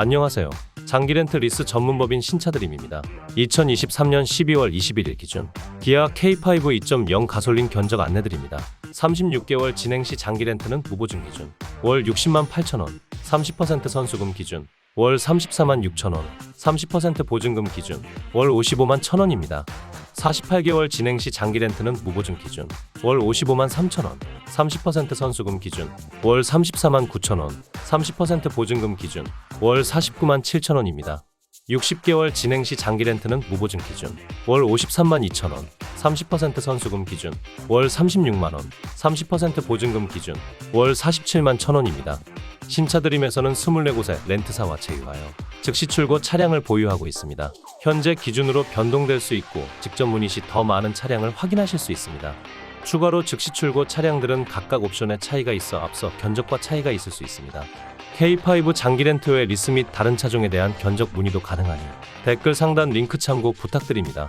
안녕하세요. 장기 렌트 리스 전문법인 신차드림입니다. 2023년 12월 21일 기준 기아 K5 2.0 가솔린 견적 안내드립니다. 36개월 진행 시 장기 렌트는 무보증 기준 월 60만 8천 원 30% 선수금 기준 월 34만 6천 원 30% 보증금 기준 월 55만 1천 원입니다. 48개월 진행 시 장기 렌트는 무보증 기준 월 55만 3천 원 30% 선수금 기준 월 34만 9천 원 30% 보증금 기준 월 49만 7천 원입니다. 60개월 진행 시 장기 렌트는 무보증 기준 월 53만 2천 원 30% 선수금 기준 월 36만 원 30% 보증금 기준 월 47만 1천원입니다. 신차 드림에서는 24곳에 렌트사와 제휴하여 즉시 출고 차량을 보유하고 있습니다. 현재 기준으로 변동될 수 있고 직접 문의 시 더 많은 차량을 확인하실 수 있습니다. 추가로 즉시 출고 차량들은 각각 옵션에 차이가 있어 앞서 견적과 차이가 있을 수 있습니다. K5 장기 렌트 외 리스 및 다른 차종에 대한 견적 문의도 가능하니 댓글 상단 링크 참고 부탁드립니다.